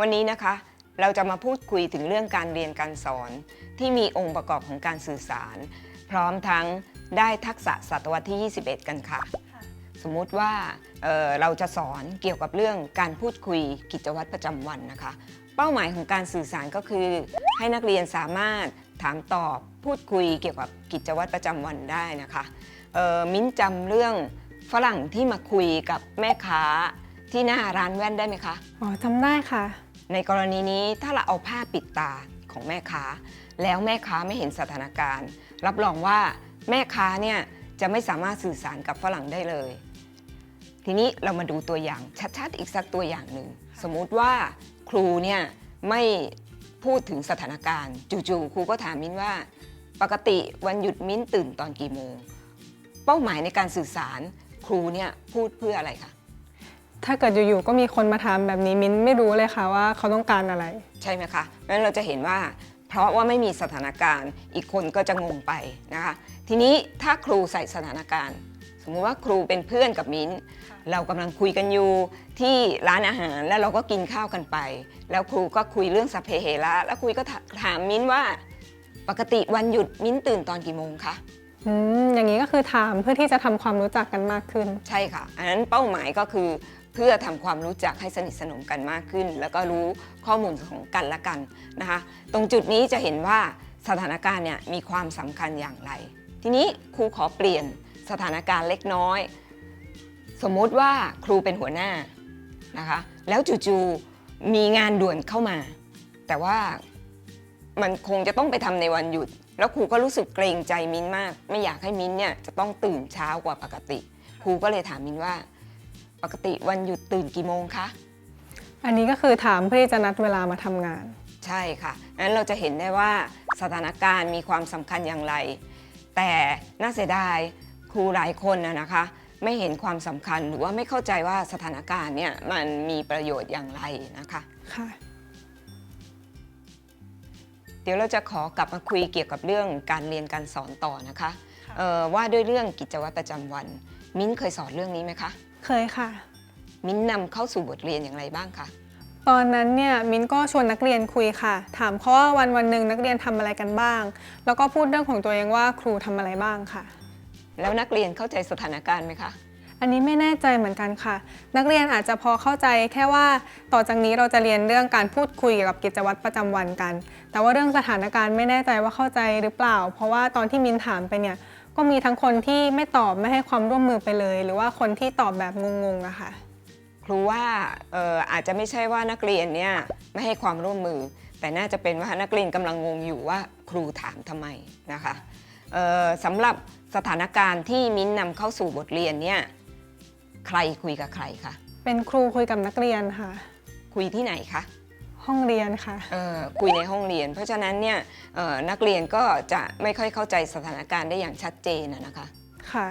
วันนี้นะคะเราจะมาพูดคุยถึงเรื่องการเรียนการสอน ที่มีองค์ประกอบของการสื่อสาร พร้อมทั้งได้ทักษะศตวรรษที่ 21 กันค่ะ สมมุติว่าเเราจะสอนเกี่ยวกับเรื่องการพูดคุยกิจวัตรประจำวันนะคะ เป้าหมายของการสื่อสารก็คือ ให้นักเรียนสามารถถามตอบพูดคุยเกี่ยวกับกิจวัตรประจำวันได้นะคะมิ้นจำเรื่องฝรั่งที่มาคุยกับแม่ค้าที่หน้าร้านแว่นได้ไหมคะ อ๋อจำได้ค่ะ ในกรณีนี้ถ้าเราเอาผ้าปิดตาของแม่ค้า แล้วแม่ค้าไม่เห็นสถานการณ์ รับรองว่าแม่ค้าเนี่ยจะไม่สามารถสื่อสารกับฝรั่งได้เลย ทีนี้เรามาดูตัวอย่างชัดๆ อีกสักตัวอย่างหนึ่ง สมมุติว่าครูเนี่ยไม่พูดถึงสถานการณ์ จู่ๆครูก็ถามมิ้นว่า ปกติวันหยุดมิ้นตื่นตอนกี่โมง เป้าหมายในการสื่อสารครูเนี่ยพูดเพื่ออะไรคะ ถ้าเกิดอยู่ๆก็มีคนมาถามแบบนี้มิ้นไม่รู้เลยค่ะว่าเขาต้องการอะไร ใช่ไหมคะเพราะฉะนั้นเราจะเห็นว่าเพราะว่าไม่มีสถานการณ์อีกคนก็จะงงไปนะคะ ทีนี้ถ้าครูใส่สถานการณ์ สมมุติว่าครูเป็นเพื่อนกับมิ้น เรากำลังคุยกันอยู่ที่ร้านอาหารแล้วเราก็กินข้าวกันไป แล้วครูก็คุยเรื่องสัพเพเหระแล้วคุยก็ถถามมิ้นว่า ปกติวันหยุดมิ้นตื่นตอนกี่โมงคะอืมอย่างนี้ก็คือถามเพื่อที่จะทำความรู้จักกันมากขึ้น ใช่ค่ะ อันนั้นเป้าหมายก็คือ เพื่อทำความรู้จักให้สนิทสนมกันมากขึ้น แล้วก็รู้ข้อมูลของกันและกันนะคะ ตรงจุดนี้จะเห็นว่าสถานการณ์เนี่ยมีความสำคัญอย่างไร ทีนี้ครูขอเปลี่ยนสถานการณ์เล็กน้อย สมมุติว่าครูเป็นหัวหน้านะคะ แล้วจู่ๆมีงานด่วนเข้ามา แต่ว่ามันคงจะต้องไปทำในวันหยุด แล้วครูก็รู้สึกเกรงใจมิ้นมาก ไม่อยากให้มิ้นเนี่ยจะต้องตื่นเช้ากว่าปกติ ครูก็เลยถามมิ้นว่า ปกติวันหยุดตื่นกี่โมงคะ อันนี้ก็คือถามเพื่อที่จะนัดเวลามาทำงาน ใช่ค่ะนั้นเราจะเห็นได้ว่าสถานการณ์มีความสำคัญอย่างไร แต่น่าเสียดายครูหลายคนนะนะคะ ไม่เห็นความสำคัญหรือว่าไม่เข้าใจว่าสถานการณ์เนี่ยมันมีประโยชน์อย่างไรนะคะค่ะ เดี๋ยวเราจะขอกลับมาคุยเกี่ยวกับเรื่องการเรียนการสอนต่อนะคะค่ะเอ่อว่าด้วยเรื่องกิจวัตรประจำวัน มิ้นเคยสอนเรื่องนี้ไหมคะ เคยค่ะ มิ้นนำเข้าสู่บทเรียนอย่างไรบ้างคะตอนนั้นเนี่ยมิ้นก็ชวนนักเรียนคุยค่ะ ถามเขาว่าวันวันหนึ่งนักเรียนทำอะไรกันบ้าง แล้วก็พูดเรื่องของตัวเองว่าครูทำอะไรบ้างค่ะ แล้วนักเรียนเข้าใจสถานการณ์ไหมคะ อันนี้ไม่แน่ใจเหมือนกันค่ะ นักเรียนอาจจะพอเข้าใจแค่ว่าต่อจากนี้เราจะเรียนเรื่องการพูดคุยเกี่ยวกับกิจวัตรประจำวันกัน แต่ว่าเรื่องสถานการณ์ไม่แน่ใจว่าเข้าใจหรือเปล่า เพราะว่าตอนที่มินถามไปเนี่ย ก็มีทั้งคนที่ไม่ตอบไม่ให้ความร่วมมือไปเลย หรือว่าคนที่ตอบแบบงงๆอะค่ะ ครูว่าเอ่ออาจจะไม่ใช่ว่านักเรียนเนี่ยไม่ให้ความร่วมมือ แต่น่าจะเป็นว่านักเรียนกำลังงงอยู่ว่าครูถามทำไมนะคะเอ่อสำหรับสถานการณ์ที่มิ้นนำเข้าสู่บทเรียนเนี่ยใครคุยกับใครคะเป็นครูคุยกับนักเรียนค่ะ คุยที่ไหนคะ ห้องเรียนค่ะเอ่อคุยในห้องเรียน เพราะฉะนั้นเนี่ยเอ่อนักเรียนก็จะไม่ค่อยเข้าใจสถานการณ์ได้อย่างชัดเจนนะนะคะ ค่ะ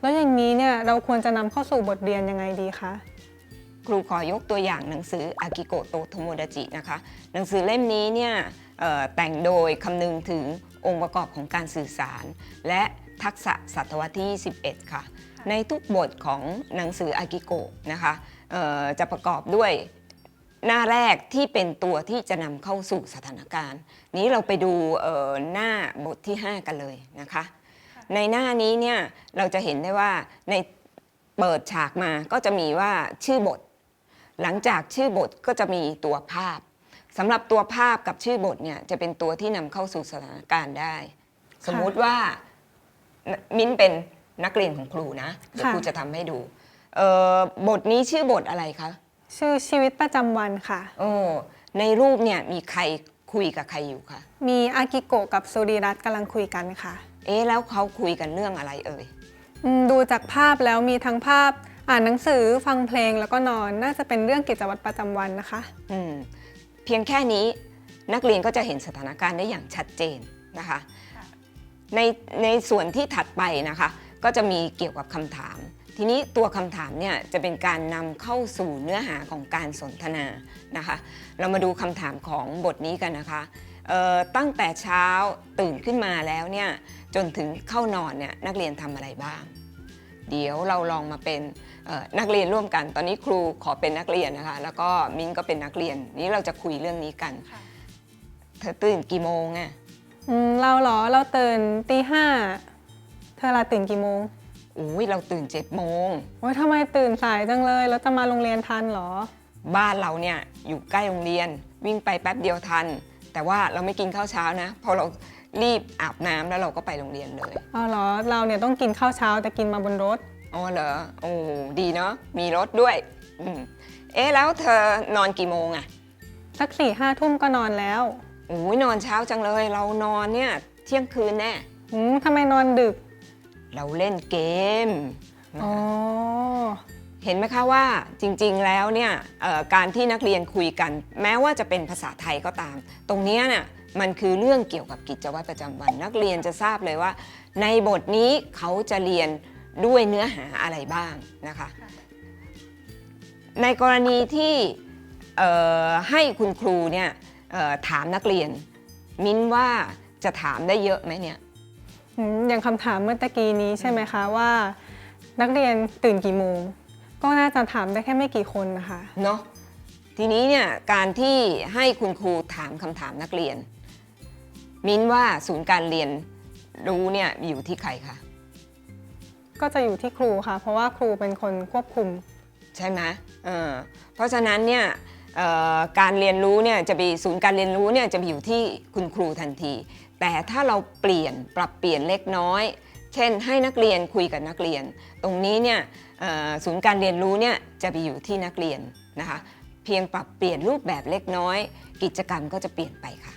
แล้วอย่างนี้เนี่ยเราควรจะนำเข้าสู่บทเรียนยังไงดีคะ ครูขอยกตัวอย่างหนังสืออากิโกโตโทโมดาจินะคะ หนังสือเล่มนี้เนี่ยเอ่อแต่งโดยคำนึงถึงองค์ประกอบของการสื่อสาร และทักษะศตวรรษที่21ค่ะ ในทุกบทของหนังสืออากิโกะนะคะเอ่อจะประกอบด้วย หน้าแรกที่เป็นตัวที่จะนำเข้าสู่สถานการณ์ นี้เราไปดูเอ่อหน้าบทที่ 5 กันเลยนะคะ ในหน้านี้เนี่ยเราจะเห็นได้ว่าในเปิดฉากมาก็จะมีว่าชื่อบท หลังจากชื่อบทก็จะมีตัวภาพสำหรับตัวภาพกับชื่อบทเนี่ยจะเป็นตัวที่นำเข้าสู่สถานการณ์ได้ สมมุติว่ามิ้นเป็นนักเรียนของครูนะเดี๋ยวค่ะครูจะทำให้ดูเอ่อบทนี้ชื่อบทอะไรคะ ชื่อชีวิตประจำวันค่ะ โอ้ในรูปเนี่ยมีใครคุยกับใครอยู่คะมีอากิโกะกับสุริรัตน์กำลังคุยกันค่ะเอ๊ะแล้วเขาคุยกันเรื่องอะไรเอ่ยอืมดูจากภาพแล้วมีทั้งภาพอ่านหนังสือฟังเพลงแล้วก็นอนน่าจะเป็นเรื่องกิจวัตรประจำวันนะคะ อืมเพียงแค่นี้นักเรียนก็จะเห็นสถานการณ์ได้อย่างชัดเจนนะคะ ในในส่วนที่ถัดไปนะคะ ก็จะมีเกี่ยวกับคำถาม ทีนี้ตัวคำถามเนี่ยจะเป็นการนำเข้าสู่เนื้อหาของการสนทนานะคะ เรามาดูคำถามของบทนี้กันนะคะเอ่อตั้งแต่เช้าตื่นขึ้นมาแล้วเนี่ยจนถึงเข้านอนเนี่ยนักเรียนทำอะไรบ้าง เดี๋ยวเราลองมาเป็นเอ่อนักเรียนร่วมกัน ตอนนี้ครูขอเป็นนักเรียนนะคะ แล้วก็มิ้นก็เป็นนักเรียน นี้เราจะคุยเรื่องนี้กัน เธอตื่นกี่โมงอะอืมเราเหรอเราตื่นตีห้าเธอลาตื่นกี่โมง อุ้ยเราตื่นเจ็ดโมงโอ้ยทำไมตื่นสายจังเลย แล้วจะมาโรงเรียนทันเหรอ บ้านเราเนี่ยอยู่ใกล้โรงเรียน วิ่งไปแป๊บเดียวทัน แต่ว่าเราไม่กินข้าวเช้านะพอเรารีบอาบน้ำแล้วเราก็ไปโรงเรียนเลยเอาเหรอ เราเนี่ยต้องกินข้าวเช้าแต่กินมาบนรถ อ๋อเหรอโอ้ดีเนาะมีรถด้วยอืมเอ๊ะแล้วเธอนอนกี่โมงอะสักสี่ห้าทุ่มก็นอนแล้วโอ้ยนอนเช้าจังเลย เรานอนเนี่ยเที่ยงคืนแน่อืมทำไมนอนดึก เราเล่นเกมอ๋อเห็นไหมคะว่าจริงๆแล้วเนี่ยเอ่อการที่นักเรียนคุยกัน แม้ว่าจะเป็นภาษาไทยก็ตาม ตรงเนี้ยเนี่ยมันคือเรื่องเกี่ยวกับกิจวัตรประจำวัน นักเรียนจะทราบเลยว่า ในบทนี้เขาจะเรียนด้วยเนื้อหาอะไรบ้างนะคะ ในกรณีที่เอ่อให้คุณครูเนี่ยเอ่อถามนักเรียน มิ้นว่าจะถามได้เยอะไหมเนี่ยอืม อย่างคำถามเมื่อตะกี้นี้ใช่ไหมคะว่า นักเรียนตื่นกี่โมง ก็น่าจะถามได้แค่ไม่กี่คนนะคะ เนาะทีนี้เนี่ยการที่ให้คุณครูถามคำถามนักเรียน มิ้นว่าศูนย์การเรียนรู้เนี่ยอยู่ที่ใครคะก็จะอยู่ที่ครูค่ะ เพราะว่าครูเป็นคนควบคุม ใช่ไหมเออเพราะฉะนั้นเนี่ยเอ่อการเรียนรู้เนี่ยจะไปศูนย์การเรียนรู้เนี่ยจะไปอยู่ที่คุณครูทันที แต่ถ้าเราเปลี่ยนปรับเปลี่ยนเล็กน้อย เช่น ให้นักเรียนคุยกับนักเรียน ตรงนี้เนี่ยศูนย์การเรียนรู้เนี่ยจะไปอยู่ที่นักเรียนนะคะเพียงปรับเปลี่ยนรูปแบบเล็กน้อย กิจกรรมก็จะเปลี่ยนไปค่ะ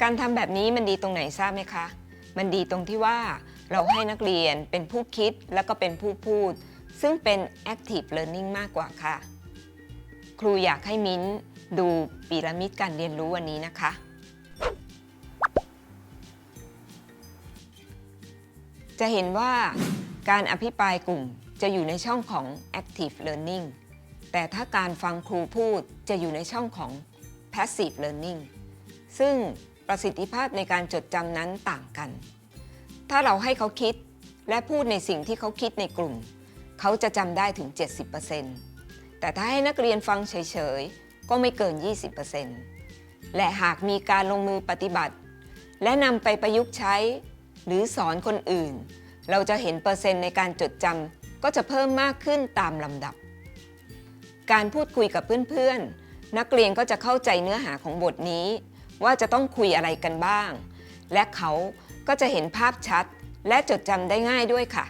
การทำแบบนี้มันดีตรงไหนทราบไหมคะ มันดีตรงที่ว่าเราให้นักเรียนเป็นผู้คิดแล้วก็เป็นผู้พูด ซึ่งเป็น active learning มากกว่าค่ะ ครูอยากให้มิ้นดูปีระมิดการเรียนรู้วันนี้นะคะ จะเห็นว่าการอภิปรายกลุ่มจะอยู่ในช่องของ active learning แต่ถ้าการฟังครูพูดจะอยู่ในช่องของ passive learning ซึ่งประสิทธิภาพในการจดจำนั้นต่างกัน ถ้าเราให้เขาคิดและพูดในสิ่งที่เขาคิดในกลุ่ม เขาจะจำได้ถึง 70%แต่ถ้าให้นักเรียนฟังเฉยๆ ก็ไม่เกิน 20%และหากมีการลงมือปฏิบัติ และนำไปประยุกต์ใช้ หรือสอนคนอื่น เราจะเห็นเปอร์เซ็นต์ในการจดจำก็จะเพิ่มมากขึ้นตามลำดับ การพูดคุยกับเพื่อนๆ นักเรียนก็จะเข้าใจเนื้อหาของบทนี้ ว่าจะต้องคุยอะไรกันบ้าง และเขาก็จะเห็นภาพชัด และจดจำได้ง่ายด้วยค่ะ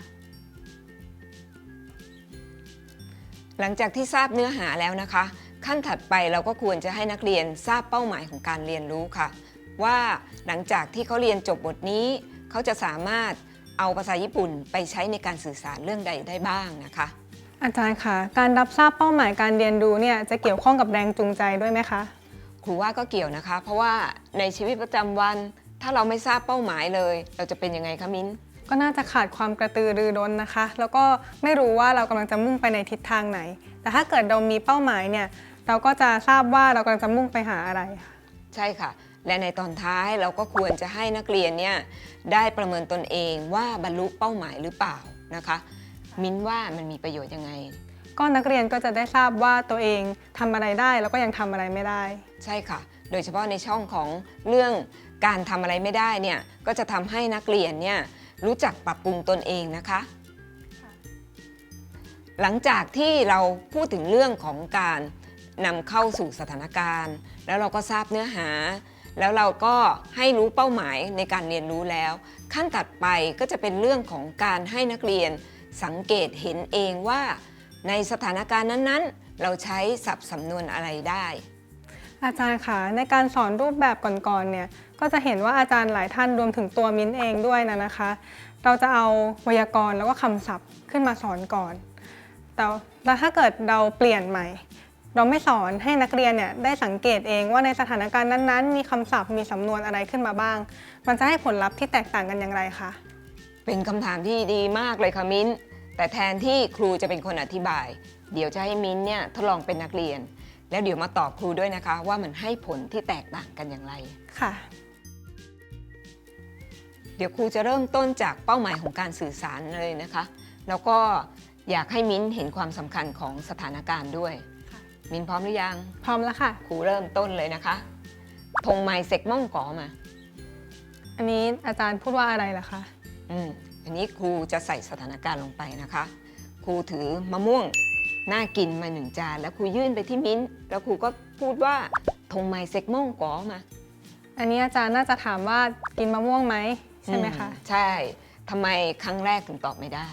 หลังจากที่ทราบเนื้อหาแล้วนะคะ ขั้นถัดไปเราก็ควรจะให้นักเรียนทราบเป้าหมายของการเรียนรู้ค่ะว่าหลังจากที่เขาเรียนจบบทนี้ เขาจะสามารถเอาภาษาญี่ปุ่นไปใช้ในการสื่อสารเรื่องใดได้บ้างนะคะ อาจารย์คะการรับทราบเป้าหมายการเรียนรู้เนี่ยจะเกี่ยวข้องกับแรงจูงใจด้วยไหมคะครูว่าก็เกี่ยวนะคะ เพราะว่าในชีวิตประจำวัน ถ้าเราไม่ทราบเป้าหมายเลย เราจะเป็นยังไงคะมิ้นก็น่าจะขาดความกระตือรือร้นนะคะ แล้วก็ไม่รู้ว่าเรากำลังจะมุ่งไปในทิศทางไหน แต่ถ้าเกิดเรามีเป้าหมายเนี่ยเราก็จะทราบว่าเรากำลังจะมุ่งไปหาอะไรค่ะใช่ค่ะ และในตอนท้ายเราก็ควรจะให้นักเรียนเนี่ยได้ประเมินตนเองว่าบรรลุเป้าหมายหรือเปล่านะคะ มิ้นว่ามันมีประโยชน์ยังไง ก็นักเรียนก็จะได้ทราบว่าตัวเองทำอะไรได้แล้วก็ยังทำอะไรไม่ได้ ใช่ค่ะ โดยเฉพาะในช่องของเรื่องการทำอะไรไม่ได้เนี่ยก็จะทำให้นักเรียนเนี่ยรู้จักปรับปรุงตนเองนะคะ หลังจากที่เราพูดถึงเรื่องของการนำเข้าสู่สถานการณ์ แล้วเราก็ทราบเนื้อหา แล้วเราก็ให้รู้เป้าหมายในการเรียนรู้แล้ว ขั้นถัดไปก็จะเป็นเรื่องของการให้นักเรียนสังเกตเห็นเองว่า ในสถานการณ์นั้นๆ เราใช้ศัพท์สำนวนอะไรได้ อาจารย์คะในการสอนรูปแบบก่อนๆเนี่ยก็จะเห็นว่าอาจารย์หลายท่านรวมถึงตัวมิ้นเองด้วยนะนะคะ เราจะเอาไวยากรณ์แล้วก็คำศัพท์ขึ้นมาสอนก่อนแต่แล้วถ้าเกิดเราเปลี่ยนใหม่ เราไม่สอนให้นักเรียนเนี่ยได้สังเกตเองว่าในสถานการณ์นั้นๆ มีคำศัพท์มีสำนวนอะไรขึ้นมาบ้าง มันจะให้ผลลัพธ์ที่แตกต่างกันอย่างไรคะเป็นคำถามที่ดีมากเลยค่ะมิ้น แต่แทนที่ครูจะเป็นคนอธิบาย เดี๋ยวจะให้มิ้นเนี่ยทดลองเป็นนักเรียน แล้วเดี๋ยวมาตอบครูด้วยนะคะ ว่ามันให้ผลที่แตกต่างกันอย่างไร ค่ะ เดี๋ยวครูจะเริ่มต้นจากเป้าหมายของการสื่อสารเลยนะคะ แล้วก็อยากให้มิ้นเห็นความสำคัญของสถานการณ์ด้วยค่ะ มิ้นพร้อมหรือยัง พร้อมแล้วค่ะ ครูเริ่มต้นเลยนะคะธงไม้เสกม่องก๋อมา อันนี้อาจารย์พูดว่าอะไรล่ะคะ อืมอันนี้ครูจะใส่สถานการณ์ลงไปนะคะ ครูถือมะม่วงน่ากินมาหนึ่งจาน แล้วครูยื่นไปที่มิ้นแล้วครูก็พูดว่าธงไม้เสกม่องก๋อมา อันนี้อาจารย์น่าจะถามว่ากินมะม่วงไหมใช่ไหมคะอืใช่ทำไมครั้งแรกถึงตอบไม่ได้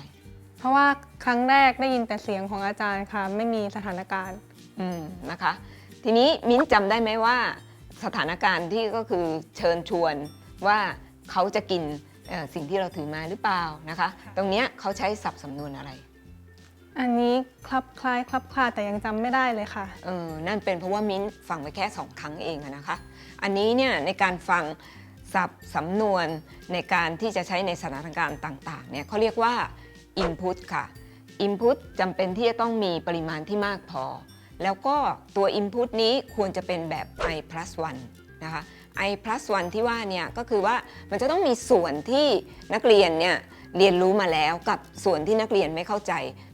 เพราะว่าครั้งแรกได้ยินแต่เสียงของอาจารย์ค่ะ ไม่มีสถานการณ์ อืมนะคะ ทีนี้มิ้นจำได้ไหมว่า สถานการณ์ที่ก็คือเชิญชวนว่าเขาจะกินเอ่อสิ่งที่เราถือมาหรือเปล่านะคะ ตรงเนี้ยเขาใช้ศัพท์สำนวนอะไร อันนี้คลับคล้ายคลับคลาแต่ยังจำไม่ได้เลยค่ะ เออนั่นเป็นเพราะว่ามิ้นฟังไปแค่สองครั้งเองอะนะคะ อันนี้เนี่ยในการฟังศัพท์สำนวนในการที่จะใช้ในสถานการณ์ต่างๆเนี่ยเขาเรียกว่า input ค่ะ input จำเป็นที่จะต้องมีปริมาณที่มากพอ แล้วก็ตัว input นี้ควรจะเป็นแบบ i plus 1นะคะ i plus 1ที่ว่าเนี่ยก็คือว่ามันจะต้องมีส่วนที่นักเรียนเนี่ยเรียนรู้มาแล้วกับส่วนที่นักเรียนไม่เข้าใจ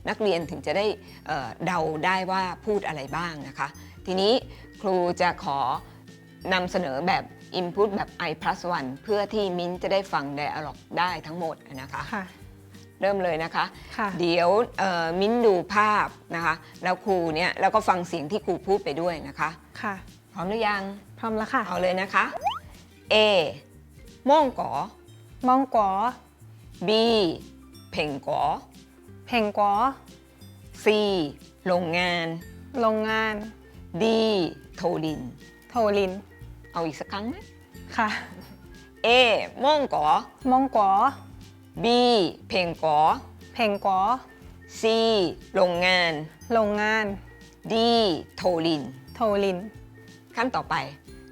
นักเรียนถึงจะได้เอ่อเดาได้ว่าพูดอะไรบ้างนะคะ ทีนี้ครูจะขอนำเสนอแบบ input แบบ i plus 1เพื่อที่มิ้นจะได้ฟัง dialog ได้ทั้งหมดนะคะค่ะ เริ่มเลยนะคะ ค่ะเดี๋ยวเอ่อมิ้นดูภาพนะคะ แล้วครูเนี่ยแล้วก็ฟังเสียงที่ครูพูดไปด้วยนะคะ ค่ะ พร้อมหรือยัง พร้อมแล้วค่ะ เอาเลยนะคะ A ม่องก๋อ มองก๋อ B เพ่งก๋อ เพ่งก๋อ C โรงงาน โรงงาน D โทดิน โทลิน เอาอีกสักครั้งไหม ค่ะ A ม่องก๋อ มองก๋อ B เพ่งก๋อ เพ่งก๋อ C โรงงาน โรงงาน D โทลิน โทลิน ขั้นต่อไป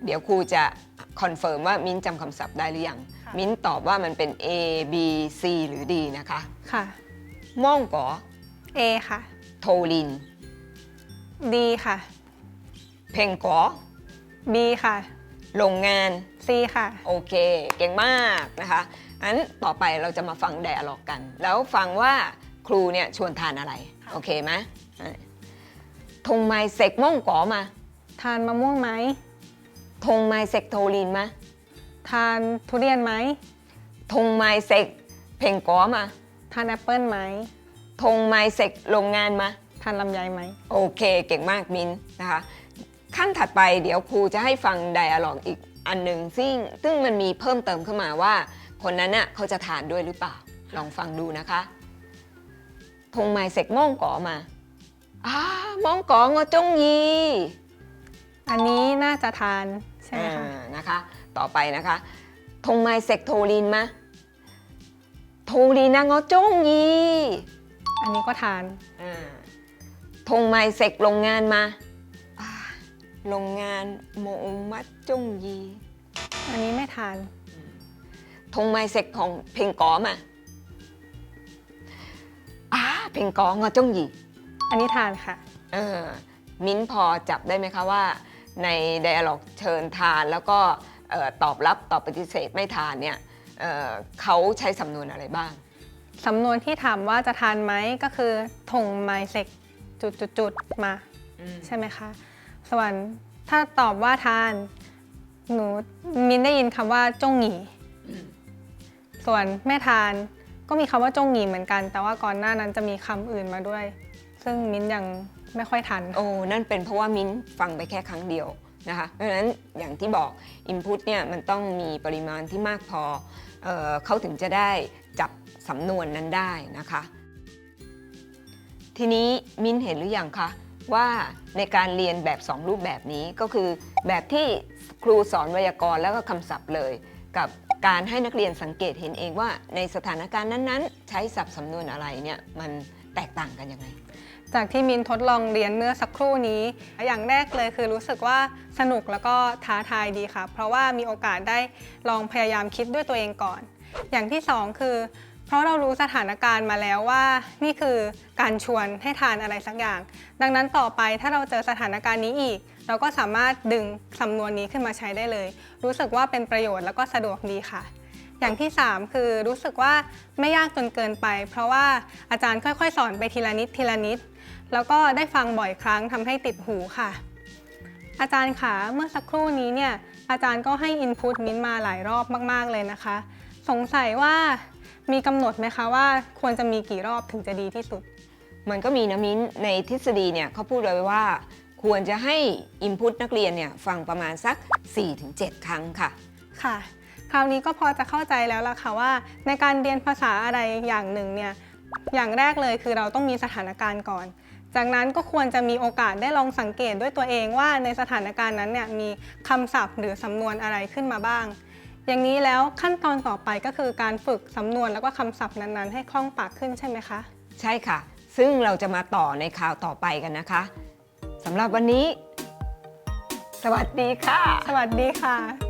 เดี๋ยวครูจะคอนเฟิร์มว่ามิ้นจำคำศัพท์ได้หรือยัง ค่ะ มิ้นตอบว่ามันเป็น A B C หรือ D นะคะ ค่ะ ม่องก๋อ A ค่ะ โทลิน D ค่ะ เพ่งก๋อ B ค่ะ โรงงาน C ค่ะ โอเค เก่งมากนะคะอันต่อไปเราจะมาฟังไดอะล็อกกัน แล้วฟังว่าครูเนี่ยชวนทานอะไรค่ะโอเคไหมเออทงไม้เสกม่องก๋อมา ทานมะม่วงไหมทงไม้เสกโทลินมา ทานทุเรียนไหมทงไม้เสกเพ่งก๋อมา ทานแอปเปิลไหมทงไม้เสกโรงงานมา ทานลำไยไหม โอเค เก่งมากมินนะคะ ขั้นถัดไปเดี๋ยวครูจะให้ฟังไดอะล็อกอีก อันหนึ่งซึ่งซึ่งมันมีเพิ่มเติมขึ้นมาว่า คนนั้นน่ะเขาจะทานด้วยหรือเปล่า ลองฟังดูนะคะ ทงไม้เสกม่องก๋อมาอ่าม่องก๋องอจงยีอันนี้น่าจะทานใช่ไหมคะ อ่านะคะ ต่อไปนะคะทงไม้เสกโทลินมาโทลินนะงอจงยีอันนี้ก็ทาน อ่าทงไม้เสกโรงงานมาอ่า โรงงานโมมัดจงยี อันนี้ไม่ทาน ทงไม้เสกของเพลงก๋อมาอ่าเพลงก๋องอจงยี อันนี้ทานค่ะ เออมิ้นพอจับได้ไหมคะว่า ในไดอะล็อกเชิญทานแล้วก็เอ่อตอบรับตอบปฏิเสธไม่ทานเนี่ยเอ่อเขาใช้สำนวนอะไรบ้าง สำนวนที่ถามว่าจะทานไหมก็คือถงไมเซกจุดจุดจุดๆๆมา ใช่ไหมคะ ส่วนถ้าตอบว่าทาน หนูมินได้ยินคำว่าจงหงีส่วนไม่ทานก็มีคำว่าจงหงีเหมือนกัน แต่ว่าก่อนหน้านั้นจะมีคำอื่นมาด้วย ซึ่งมินยังไม่ค่อยทัน โอ้ นั่นเป็นเพราะว่ามิ้นฟังไปแค่ครั้งเดียวนะคะ เพราะฉะนั้นอย่างที่บอก Input เนี่ยมันต้องมีปริมาณที่มากพอเออเขาถึงจะได้จับสำนวนนั้นได้นะคะ ทีนี้มิ้นเห็นหรือยังคะ ว่าในการเรียนแบบ 2 รูปแบบนี้ก็คือ แบบที่ครูสอนไวยากรณ์แล้วก็คำศัพท์เลย กับการให้นักเรียนสังเกตเห็นเองว่าในสถานการณ์นั้นๆ ใช้ศัพท์สำนวนอะไรเนี่ยมันแตกต่างกันยังไงจากที่มินทดลองเรียนเมื่อสักครู่นี้ อย่างแรกเลยคือรู้สึกว่าสนุกแล้วก็ท้าทายดีค่ะ เพราะว่ามีโอกาสได้ลองพยายามคิดด้วยตัวเองก่อน อย่างที่สองคือ เพราะเรารู้สถานการณ์มาแล้วว่า นี่คือการชวนให้ทานอะไรสักอย่าง ดังนั้นต่อไปถ้าเราเจอสถานการณ์นี้อีก เราก็สามารถดึงสำนวนนี้ขึ้นมาใช้ได้เลย รู้สึกว่าเป็นประโยชน์แล้วก็สะดวกดีค่ะ อย่างที่ 3 คือรู้สึกว่าไม่ยากจนเกินไป เพราะว่าอาจารย์ค่อยๆ สอนไปทีละนิดทีละนิด แล้วก็ได้ฟังบ่อยครั้งทำให้ติดหูค่ะ อาจารย์คะเมื่อสักครู่นี้เนี่ยอาจารย์ก็ให้อินพุตมิ้นท์มาหลายรอบมาก ๆเลยนะคะ สงสัยว่า มีกำหนดไหมคะว่าควรจะมีกี่รอบถึงจะดีที่สุด มันก็มีนะมิ้นในทฤษฎีเนี่ยเขาพูดเลยว่า ควรจะให้อินพุตนักเรียนเนี่ยฟังประมาณสัก 4-7 ครั้งค่ะ ค่ะ คราวนี้ก็พอจะเข้าใจแล้วล่ะค่ะว่า ในการเรียนภาษาอะไรอย่างหนึ่งเนี่ยอย่างแรกเลยคือเราต้องมีสถานการณ์ก่อน จากนั้นก็ควรจะมีโอกาสได้ลองสังเกตด้วยตัวเองว่าในสถานการณ์นั้นเนี่ยมีคำศัพท์หรือสำนวนอะไรขึ้นมาบ้าง อย่างนี้แล้วขั้นตอนต่อไปก็คือการฝึกสำนวนแล้วก็คำศัพท์นั้นๆ ให้คล่องปากขึ้นใช่ไหมคะ ใช่ค่ะ ซึ่งเราจะมาต่อในข่าวต่อไปกันนะคะสำหรับวันนี้ สวัสดีค่ะ สวัสดีค่ะ